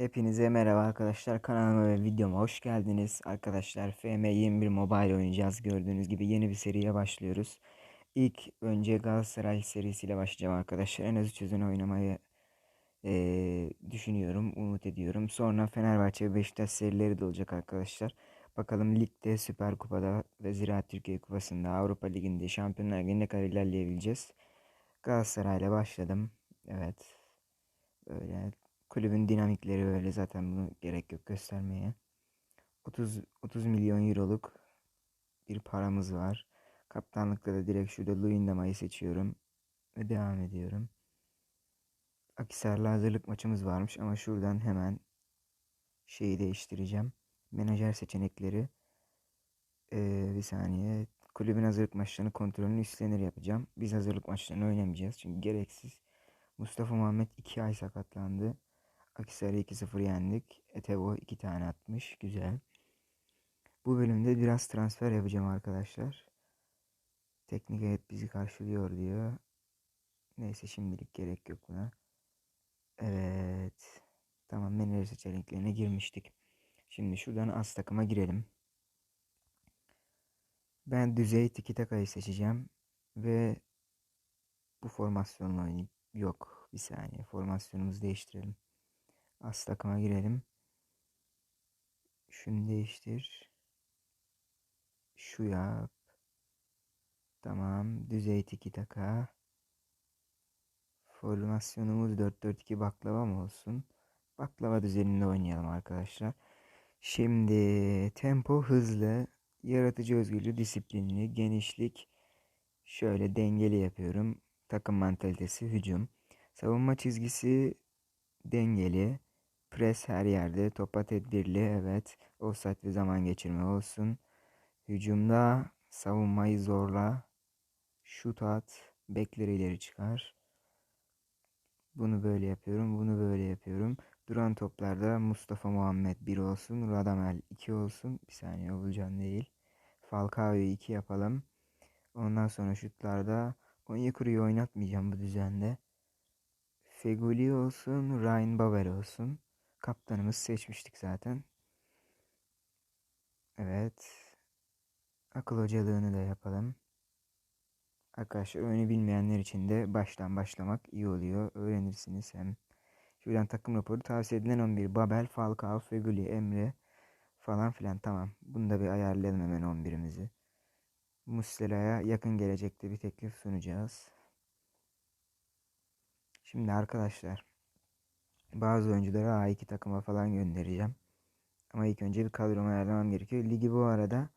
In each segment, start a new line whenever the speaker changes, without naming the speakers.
Hepinize merhaba arkadaşlar kanalıma ve videoma hoş geldiniz. Arkadaşlar FM21 Mobile oynayacağız. Gördüğünüz gibi yeni bir seriye başlıyoruz. İlk önce Galatasaray serisiyle başlayacağım arkadaşlar. En az 3 sezon oynamayı eee, düşünüyorum, umut ediyorum. Sonra Fenerbahçe ve Beşiktaş serileri de olacak arkadaşlar. Bakalım ligde, Süper Kupa'da ve Ziraat Türkiye Kupası'nda, Avrupa Ligi'nde, Şampiyonlar Ligi'nde ne kadar ilerleyebileceğiz. Galatasaray'la başladım. Evet. Öyle kulübün dinamikleri böyle zaten bunu gerek yok göstermeye. 30 30 milyon euroluk bir paramız var. Kaptanlıkta da direkt şurada Luyendama'yı seçiyorum ve devam ediyorum. Akhisar'la hazırlık maçımız varmış ama şuradan hemen şeyi değiştireceğim. Menajer seçenekleri ee, bir saniye. Kulübün hazırlık maçlarını kontrolünü üstlenir yapacağım. Biz hazırlık maçlarını oynamayacağız çünkü gereksiz. Mustafa Muhammed 2 ay sakatlandı. Akhisar'ı 2-0 yendik. Etebo 2 tane atmış. Güzel. Bu bölümde biraz transfer yapacağım arkadaşlar. Teknik heyet bizi karşılıyor diyor. Neyse şimdilik gerek yok buna. Evet. Tamam menajer seçeneklerine girmiştik. Şimdi şuradan az takıma girelim. Ben düzey tiki takayı seçeceğim. Ve bu formasyonla oynayayım. Yok bir saniye formasyonumuzu değiştirelim. Az takıma girelim. Şunu değiştir. Şu yap. Tamam. Düzey tiki taka. Formasyonumuz 4-4-2 baklava mı olsun? Baklava düzeninde oynayalım arkadaşlar. Şimdi tempo hızlı, yaratıcı özgürlüğü, disiplinli, genişlik şöyle dengeli yapıyorum. Takım mantalitesi, hücum. Savunma çizgisi dengeli. Pres her yerde. Topa tedbirli. Evet. Offside ve zaman geçirme olsun. Hücumda savunmayı zorla. Şut at. Bekleri ileri çıkar. Bunu böyle yapıyorum. Bunu böyle yapıyorum. Duran toplarda Mustafa Muhammed 1 olsun. Radamel 2 olsun. Bir saniye olacağım değil. Falcao'yu 2 yapalım. Ondan sonra şutlarda Onyekuru'yu oynatmayacağım bu düzende. Feguli olsun, Ryan Babel olsun. Kaptanımız seçmiştik zaten. Evet. Akıl hocalığını da yapalım. Arkadaşlar oyunu bilmeyenler için de baştan başlamak iyi oluyor. Öğrenirsiniz hem. Şuradan takım raporu tavsiye edilen 11. Babel, Falcao, Feguli, Emre falan filan tamam. Bunu da bir ayarlayalım hemen 11'imizi. Muslera'ya yakın gelecekte bir teklif sunacağız. Şimdi arkadaşlar bazı oyuncuları A2 takıma falan göndereceğim. Ama ilk önce bir kadromu ayarlamam gerekiyor. Ligi bu arada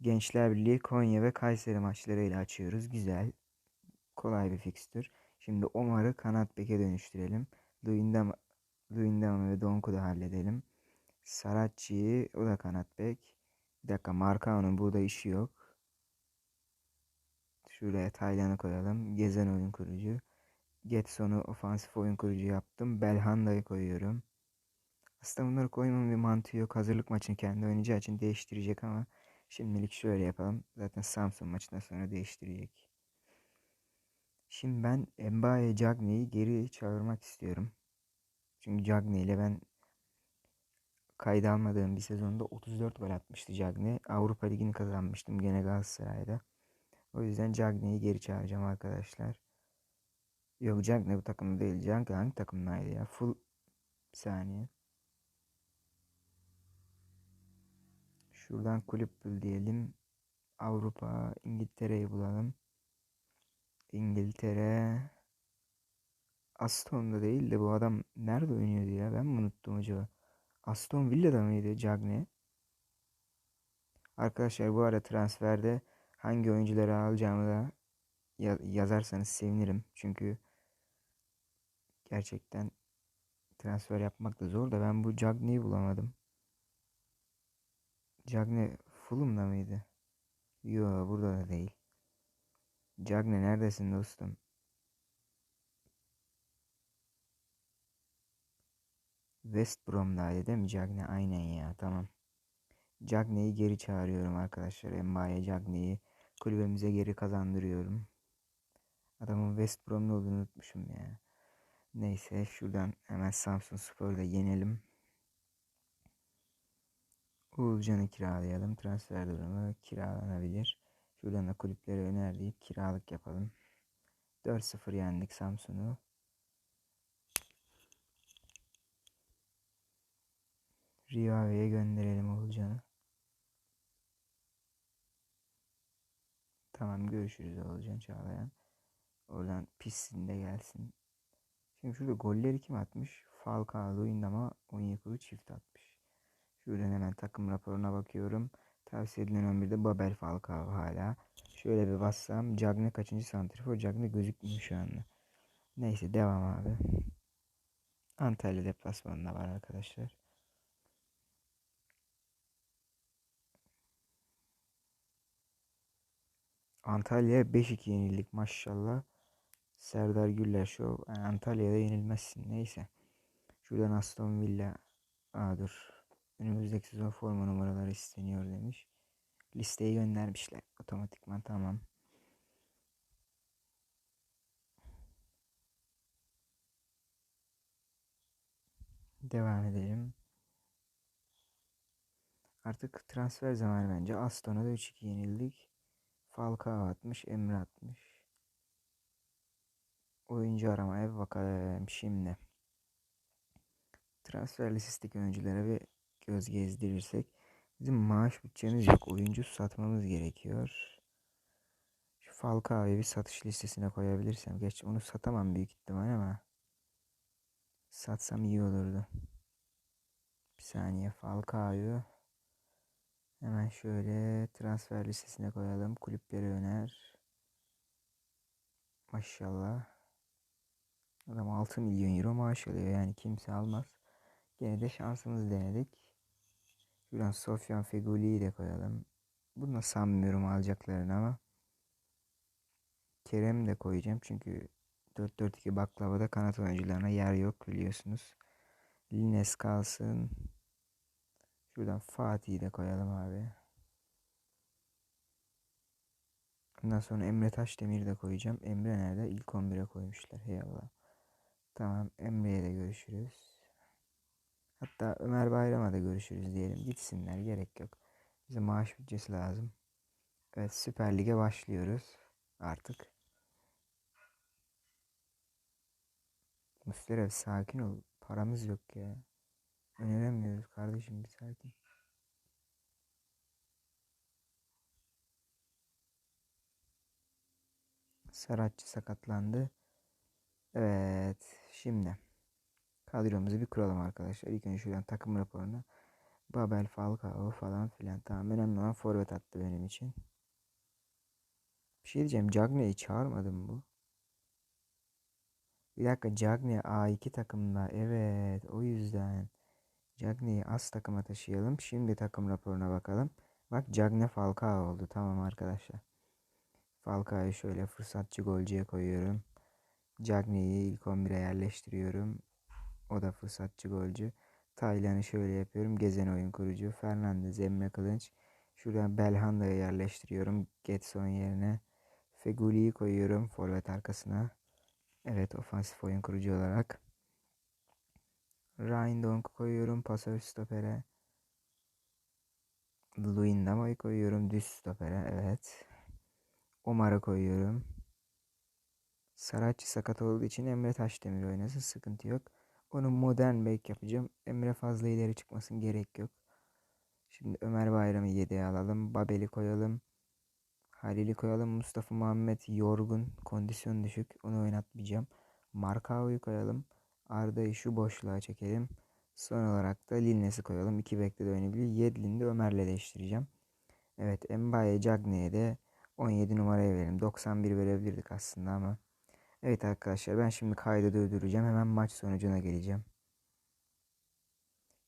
Gençler Birliği Konya ve Kayseri maçlarıyla açıyoruz. Güzel. Kolay bir fikstür. Şimdi Omar'ı kanat beke dönüştürelim. Luyendama ve Donk'u da halledelim. Saracchi'yi o da kanat bek. Bir dakika Markao'nun burada işi yok. Şuraya Taylan'ı koyalım. Gezen oyun kurucu. Getson'u ofansif oyun kurucu yaptım. Belhanda'yı koyuyorum. Aslında bunları koymamın bir mantığı yok. Hazırlık maçını kendi oynayacağı için değiştirecek ama şimdilik şöyle yapalım. Zaten Samsun maçından sonra değiştirecek. Şimdi ben Mbaye Cagney'i geri çağırmak istiyorum. Çünkü Cagney ile ben kayda almadığım bir sezonda 34 gol atmıştı Cagney. Avrupa Ligi'ni kazanmıştım gene Galatasaray'da. O yüzden Cagney'i geri çağıracağım arkadaşlar. Yok Cagney bu takımda değil. Cagney hangi takımdaydı ya? Full bir saniye. Şuradan kulüp bul diyelim. Avrupa, İngiltere'yi bulalım. İngiltere. Aston'da değil de bu adam nerede oynuyordu ya? Ben mi unuttum acaba? Aston Villa'da mıydı Cagney? Arkadaşlar bu ara transferde hangi oyuncuları alacağımı da yazarsanız sevinirim. Çünkü gerçekten transfer yapmak da zor da ben bu Cagney'i bulamadım. Cagney Fulham'da mıydı? Yo burada da değil. Cagney neredesin dostum? West Brom'daydı değil mi Cagney? Aynen ya tamam. Cagney'i geri çağırıyorum arkadaşlar. Mbaye Cagney'i kulübemize geri kazandırıyorum. Adamın West Brom'da olduğunu unutmuşum ya. Neyse şuradan hemen Samsun Spor'u da yenelim. Uğurcan'ı kiralayalım. Transfer durumu kiralanabilir. Şuradan da kulüplere öner deyip kiralık yapalım. 4-0 yendik Samsun'u. Riyave'ye gönderelim Oğulcan'ı. Tamam görüşürüz Oğulcan Çağlayan. Oradan pissin gelsin. Şimdi şurada golleri kim atmış? Falcao, Luyendama, Onyekuru çift atmış. Şuradan hemen takım raporuna bakıyorum. Tavsiye edilen 11'de Babel Falcao hala. Şöyle bir bassam. Cagne kaçıncı santrifor? Cagne gözükmüyor şu anda. Neyse devam abi. Antalya deplasmanında var arkadaşlar. Antalya 5-2 yenildik maşallah. Serdar Güller Show. Antalya'da yenilmezsin. Neyse. Şuradan Aston Villa. Aa dur. Önümüzdeki sezon forma numaraları isteniyor demiş. Listeyi göndermişler. Otomatikman tamam. Devam edelim. Artık transfer zamanı bence. Aston'a da 3-2 yenildik. Falcao atmış, Emre atmış. Oyuncu aramaya bakalım şimdi. Transfer listesindeki oyunculara bir göz gezdirirsek bizim maaş bütçemiz yok. Oyuncu satmamız gerekiyor. Şu Falcao'yu bir satış listesine koyabilirsem. Geç onu satamam büyük ihtimal ama satsam iyi olurdu. Bir saniye Falcao'yu hemen şöyle transfer listesine koyalım. Kulüpleri öner. Maşallah. Adam 6 milyon euro maaş alıyor. Yani kimse almaz. Gene de şansımızı denedik. Şuradan Sofyan Feguli'yi de koyalım. Bunu sanmıyorum alacaklarını ama. Kerem de koyacağım çünkü 4-4-2 baklavada kanat oyuncularına yer yok biliyorsunuz. Lines kalsın. Şuradan Fatih'i de koyalım abi. Ondan sonra Emre Taşdemir'i de koyacağım. Emre nerede? İlk 11'e koymuşlar. Hey Allah. Tamam Emre'ye de görüşürüz. Hatta Ömer Bayram'a da görüşürüz diyelim. Gitsinler gerek yok. Bize maaş bütçesi lazım. Evet Süper Lig'e başlıyoruz artık. Muslera sakin ol. Paramız yok ya. Öneremiyoruz kardeşim bir sakin. Saratçı sakatlandı. Evet. Şimdi kadromuzu bir kuralım arkadaşlar. İlk önce şuradan takım raporuna. Babel, Falcao falan filan. Tamam önemli olan forvet attı benim için. Bir şey diyeceğim. Cagne'yi çağırmadım bu. Bir dakika Cagney A2 takımda. Evet o yüzden. Cagney'i az takıma taşıyalım. Şimdi takım raporuna bakalım. Bak Cagney Falcao oldu. Tamam arkadaşlar. Falcao'yu şöyle fırsatçı golcüye koyuyorum. Cagney'i ilk 11'e yerleştiriyorum. O da fırsatçı golcü. Taylan'ı şöyle yapıyorum. Gezen oyun kurucu. Fernandez, Emre Kılınç. Şuradan Belhanda'yı yerleştiriyorum. Getson yerine. Feguli'yi koyuyorum forvet arkasına. Evet ofansif oyun kurucu olarak. Ryan Donk'u koyuyorum pasör stopere. Luindama'yı koyuyorum düz stopere. Evet. Omar'ı koyuyorum. Saratçı sakat olduğu için Emre Taşdemir oynasın. Sıkıntı yok. Onu modern bek yapacağım. Emre fazla ileri çıkmasın gerek yok. Şimdi Ömer Bayram'ı yedeğe alalım. Babel'i koyalım. Halil'i koyalım. Mustafa Muhammed yorgun. Kondisyon düşük. Onu oynatmayacağım. Markao'yu koyalım. Arda'yı şu boşluğa çekelim. Son olarak da Lilnes'i koyalım. İki bekle de oynayabilir. Yedlin'i de Ömer'le değiştireceğim. Evet Mbaye Cagney'e de 17 numaraya verelim. 91 verebilirdik aslında ama. Evet arkadaşlar ben şimdi kaydı durduracağım. Hemen maç sonucuna geleceğim.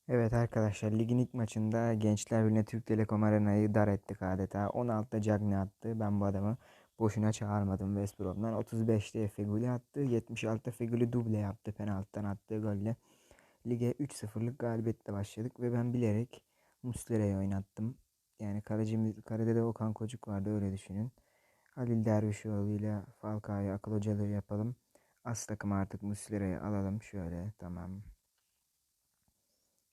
Evet arkadaşlar ligin ilk maçında Gençler Birliği Türk Telekom Arena'yı dar ettik adeta. 16'da Cagney attı. Ben bu adamı boşuna çağırmadım West Brom'dan. 35'te Feguli attı. 76'da Feguli duble yaptı. Penaltıdan attığı golle. Lige 3-0'lık galibiyetle başladık ve ben bilerek Muslera'yı oynattım. Yani kalecimiz, kalede de Okan Kocuk vardı öyle düşünün. Halil Dervişoğlu ile Falcao'ya akıl hocalığı yapalım. As takımı artık Muslera'yı alalım. Şöyle tamam.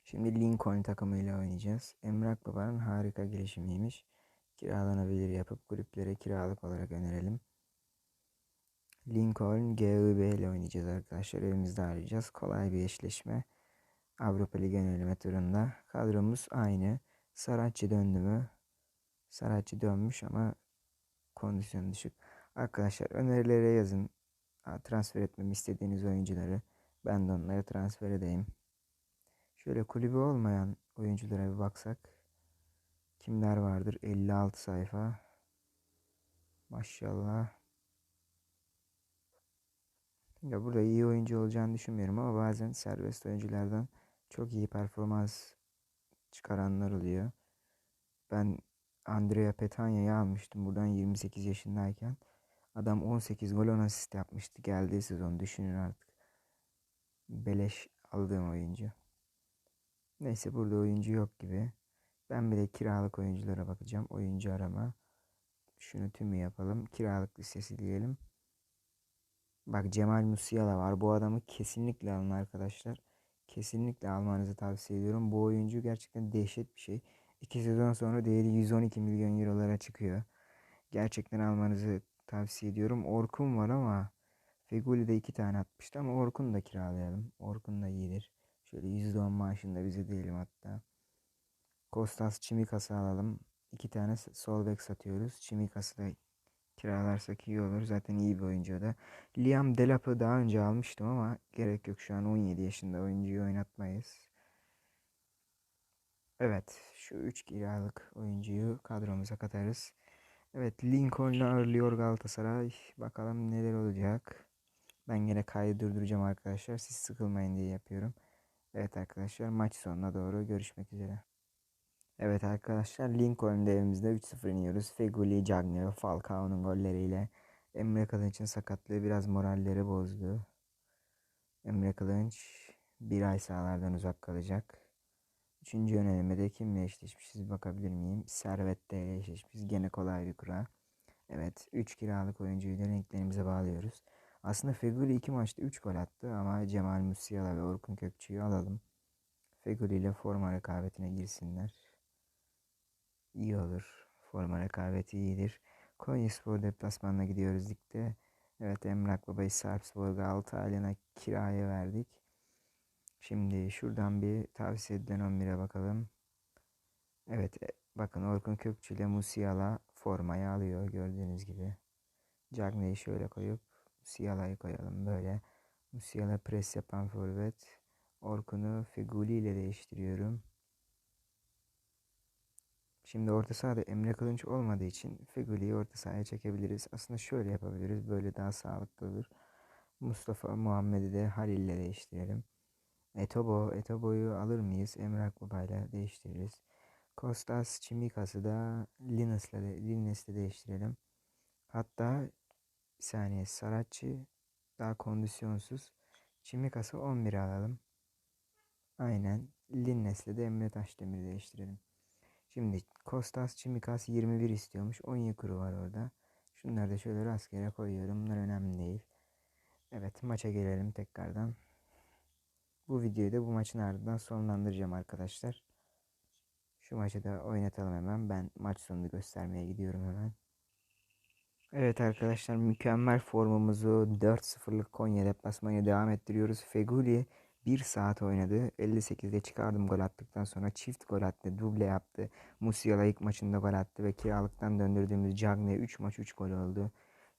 Şimdi Lincoln takımıyla oynayacağız. Emrak Baba'nın harika girişimiymiş. Kiralanabilir yapıp kulüplere kiralık olarak önerelim. Lincoln GIB ile oynayacağız arkadaşlar. Evimizde arayacağız. Kolay bir eşleşme. Avrupa Ligi öneleme turunda. Kadromuz aynı. Saratçı döndü mü? Saratçı dönmüş ama kondisyonu düşük. Arkadaşlar önerilere yazın. Transfer etmemi istediğiniz oyuncuları. Ben de onları transfer edeyim. Şöyle kulübü olmayan oyunculara bir baksak. Kimler vardır? 56 sayfa. Maşallah. Ya burada iyi oyuncu olacağını düşünmüyorum ama bazen serbest oyunculardan çok iyi performans çıkaranlar oluyor. Ben Andrea Petanya'yı almıştım buradan 28 yaşındayken. Adam 18 gol 10 asist yapmıştı geldiği sezon düşünün artık. Beleş aldığım oyuncu. Neyse burada oyuncu yok gibi. Ben bir de kiralık oyunculara bakacağım. Oyuncu arama. Şunu tümü yapalım. Kiralık listesi diyelim. Bak Cemal Musiala var. Bu adamı kesinlikle alın arkadaşlar. Kesinlikle almanızı tavsiye ediyorum. Bu oyuncu gerçekten dehşet bir şey. İki sezon sonra değeri 112 milyon eurolara çıkıyor. Gerçekten almanızı tavsiye ediyorum. Orkun var ama Feguli de iki tane atmıştı ama Orkun da kiralayalım. Orkun da iyidir. Şöyle %10 maaşında bize diyelim hatta. Kostas Çimikas'ı alalım. İki tane sol bek satıyoruz. Çimikas'ı da kiralarsak iyi olur. Zaten iyi bir oyuncu da. Liam Delap'ı daha önce almıştım ama gerek yok. Şu an 17 yaşında oyuncuyu oynatmayız. Evet. Şu 3 kiralık oyuncuyu kadromuza katarız. Evet Lincoln'la ağırlıyor Galatasaray. Bakalım neler olacak. Ben yine kaydı durduracağım arkadaşlar. Siz sıkılmayın diye yapıyorum. Evet arkadaşlar maç sonuna doğru görüşmek üzere. Evet arkadaşlar Lincoln'da evimizde 3-0 iniyoruz. Feguli, Cagney, Falcao'nun golleriyle Emre Kılınç'ın sakatlığı biraz moralleri bozdu. Emre Kılınç bir ay sahalardan uzak kalacak. Üçüncü yönelimde kimle eşleşmişiz bakabilir miyim? Servet'te ile eşleşmişiz. Gene kolay bir kura. Evet 3 kiralık oyuncuyu da renklerimize bağlıyoruz. Aslında Feguli 2 maçta 3 gol attı ama Cemal Musiala ve Orkun Kökçü'yü alalım. Feguli ile forma rekabetine girsinler. İyi olur. Forma rekabeti iyidir. Konyaspor deplasmanına gidiyoruz ligde. Evet Emrak Baba'yı Sarpsborg'a 6 aylığına kiraya verdik. Şimdi şuradan bir tavsiye edilen 11'e bakalım. Evet e, bakın Orkun Kökçü ile Musiala formayı alıyor gördüğünüz gibi. Cagney'i şöyle koyup Musiala'yı koyalım böyle. Musiala pres yapan forvet. Orkun'u Figuli ile değiştiriyorum. Şimdi orta sahada Emre Kılınç olmadığı için Figuli'yi orta sahaya çekebiliriz. Aslında şöyle yapabiliriz. Böyle daha sağlıklı olur. Mustafa Muhammed'i de Halil ile değiştirelim. Etobo, Etobo'yu alır mıyız? Emre Akbaba ile değiştiririz. Kostas Çimikas'ı da Linus'la de, Linus'la değiştirelim. Hatta bir saniye Saratçı daha kondisyonsuz. Çimikas'ı 11 alalım. Aynen. Linnes'le de Emre Taşdemir'i değiştirelim. Şimdi Kostas Çimikas 21 istiyormuş. 10 kuru var orada. Şunları da şöyle rastgele koyuyorum. Bunlar önemli değil. Evet maça gelelim tekrardan. Bu videoyu da bu maçın ardından sonlandıracağım arkadaşlar. Şu maçı da oynatalım hemen. Ben maç sonunu göstermeye gidiyorum hemen. Evet arkadaşlar mükemmel formumuzu 4-0'lık Konya deplasmanına devam ettiriyoruz. Feguli 1 saat oynadı. 58'de çıkardım gol attıktan sonra çift gol attı. Duble yaptı. Musiala ilk maçında gol attı ve kiralıktan döndürdüğümüz Cagney 3 maç 3 gol oldu.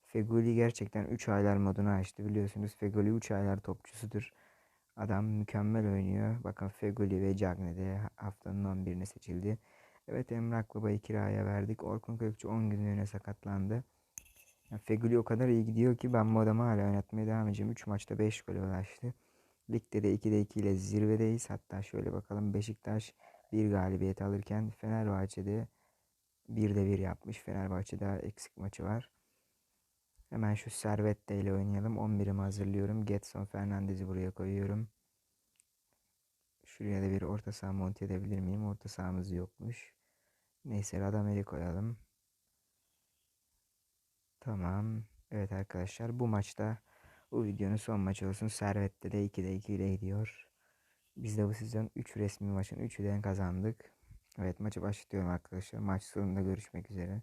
Feguli gerçekten 3 aylar modunu açtı. Biliyorsunuz Feguli 3 aylar topçusudur. Adam mükemmel oynuyor. Bakın Feguli ve Cagney de haftanın 11'ine seçildi. Evet Emrak Baba'yı kiraya verdik. Orkun Kökçü 10 günlüğüne sakatlandı. Yani Feguli o kadar iyi gidiyor ki ben bu adamı hala oynatmaya devam edeceğim. 3 maçta 5 gol ulaştı. Ligde de 2'de 2 ile zirvedeyiz. Hatta şöyle bakalım Beşiktaş bir galibiyet alırken Fenerbahçe'de 1'de 1 yapmış. Fenerbahçe'de eksik maçı var. Hemen şu Servette ile oynayalım. 11'imi hazırlıyorum. Getson Fernandez'i buraya koyuyorum. Şuraya da bir orta saha monte edebilir miyim? Orta sahamız yokmuş. Neyse Radamel'i koyalım. Tamam. Evet arkadaşlar bu maçta Bu videonun son maçı olsun. Servet'te de 2'de 2 ile gidiyor. Biz de bu sezon 3 resmi maçın 3'üden kazandık. Evet maçı başlatıyorum arkadaşlar. Maç sonunda görüşmek üzere.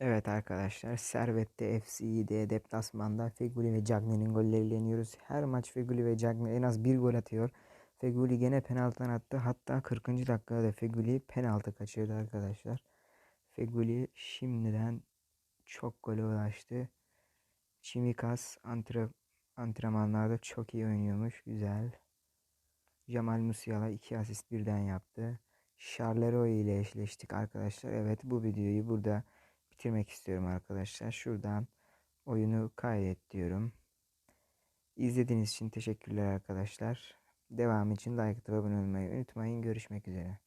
Evet arkadaşlar Servet'te FC'de deplasmanda Feguli ve Cagney'in golleriyle yeniyoruz. Her maç Feguli ve Cagney en az bir gol atıyor. Feguli gene penaltıdan attı. Hatta 40. dakikada da Feguli penaltı kaçırdı arkadaşlar. Feguli şimdiden çok gole ulaştı. Çimikas antre, antrenmanlarda çok iyi oynuyormuş. Güzel. Jamal Musiala 2 asist birden yaptı. Charleroi ile eşleştik arkadaşlar. Evet bu videoyu burada bitirmek istiyorum arkadaşlar. Şuradan oyunu kaydet diyorum. İzlediğiniz için teşekkürler arkadaşlar. Devam için like atıp abone olmayı unutmayın. Görüşmek üzere.